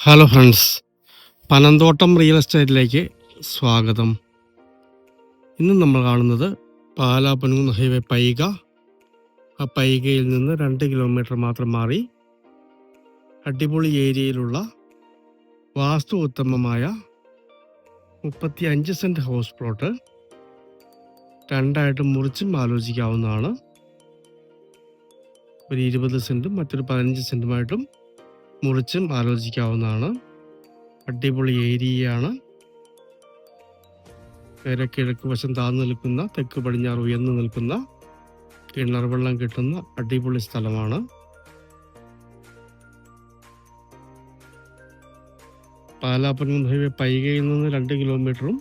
Hello friends Panamthottam real എസ്റ്റേറ്റിലേക്ക് സ്വാഗതം. ഇന്ന് നമ്മൾ കാണുന്നത് പാലാ പൊൻകുന്ന് ഹൈവേ പൈക. ആ പൈകയിൽ നിന്ന് രണ്ട് കിലോമീറ്റർ മാത്രം മാറി അടിപൊളി ഏരിയയിലുള്ള വാസ്തു ഉത്തമമായ മുപ്പത്തി അഞ്ച് സെന്റ് ഹൗസ് പ്ലോട്ട് രണ്ടായിട്ട് മുറിച്ചും ആലോചിക്കാവുന്നതാണ്. ഒരു ഇരുപത് സെന്റും മറ്റൊരു പതിനഞ്ച് സെന്റുമായിട്ടും മുറിച്ചും ആലോചിക്കാവുന്നതാണ്. അടിപൊളി ഏരിയയാണ്. നേരെ കിഴക്ക് വശം താഴ്ന്നു നിൽക്കുന്ന തെക്ക് പടിഞ്ഞാറ് ഉയർന്നു നിൽക്കുന്ന കിണർ വെള്ളം കിട്ടുന്ന അടിപൊളി സ്ഥലമാണ്. പാലാപ്പൻകുന്ന് ഹൈവേ പൈകയിൽ നിന്ന് രണ്ട് കിലോമീറ്ററും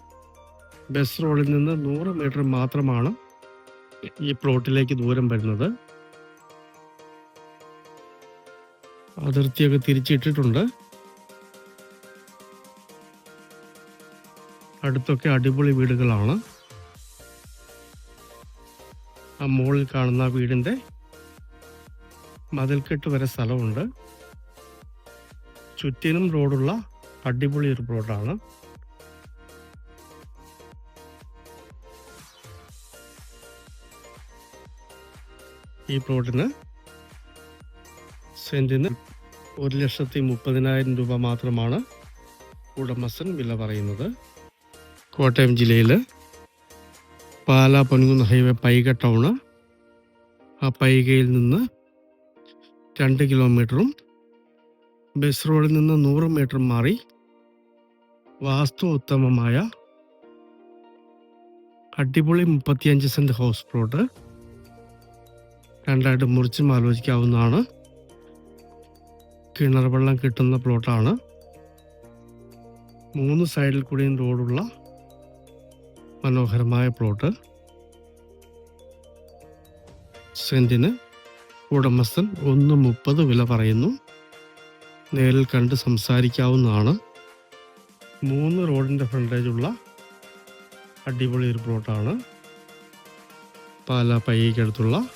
ബസ് റോഡിൽ നിന്ന് നൂറ് മീറ്റർ മാത്രമാണ് ഈ പ്ലോട്ടിലേക്ക് ദൂരം വരുന്നത്. അതിർത്തിയൊക്കെ തിരിച്ചിട്ടിട്ടുണ്ട്. അടുത്തൊക്കെ അടിപൊളി വീടുകളാണ്. ആ മുകളിൽ കാണുന്ന വീടിന്റെ മതിൽക്കെട്ട് വരെ സ്ഥലമുണ്ട്. ചുറ്റിനും റോഡുള്ള അടിപൊളി ഒരു പ്ലോട്ടാണ് ഈ പ്ലോട്ടിന് സെന്റിന് ഒരു ലക്ഷത്തി മുപ്പതിനായിരം രൂപ മാത്രമാണ് ഉടമസ്ഥൻ വില പറയുന്നത്. കോട്ടയം ജില്ലയിൽ പാലാ പൊൻകുന്ന് ഹൈവേ പൈക ടൗണ്. ആ പൈകയിൽ നിന്ന് രണ്ട് കിലോമീറ്ററും ബസ് റോഡിൽ നിന്ന് നൂറ് മീറ്റർ മാറി വാസ്തു ഉത്തമമായ അടിപൊളി മുപ്പത്തിയഞ്ച് സെന്റ് ഹൗസ് പ്ലോട്ട്. രണ്ടായിട്ട് മുറിച്ചും ആലോചിക്കാവുന്നതാണ്. കിണർ വെള്ളം കിട്ടുന്ന പ്ലോട്ടാണ്. മൂന്ന് സൈഡിൽ കൂടിയും റോഡുള്ള മനോഹരമായ പ്ലോട്ട്. സെന്റിന് ഉടമസ്ഥൻ ഒന്ന് മുപ്പത് വില പറയുന്നു. നേരിൽ കണ്ട് സംസാരിക്കാവുന്നതാണ്. മൂന്ന് റോഡിന്റെ ഫ്രണ്ടേജുള്ള അടിപൊളി ഒരു പ്ലോട്ടാണ്. പാലാ പയ്യക്കടുത്തുള്ള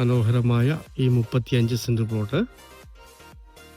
മനോഹരമായ ഈ മുപ്പത്തിയഞ്ച് സെന്റ് പ്ലോട്ട്.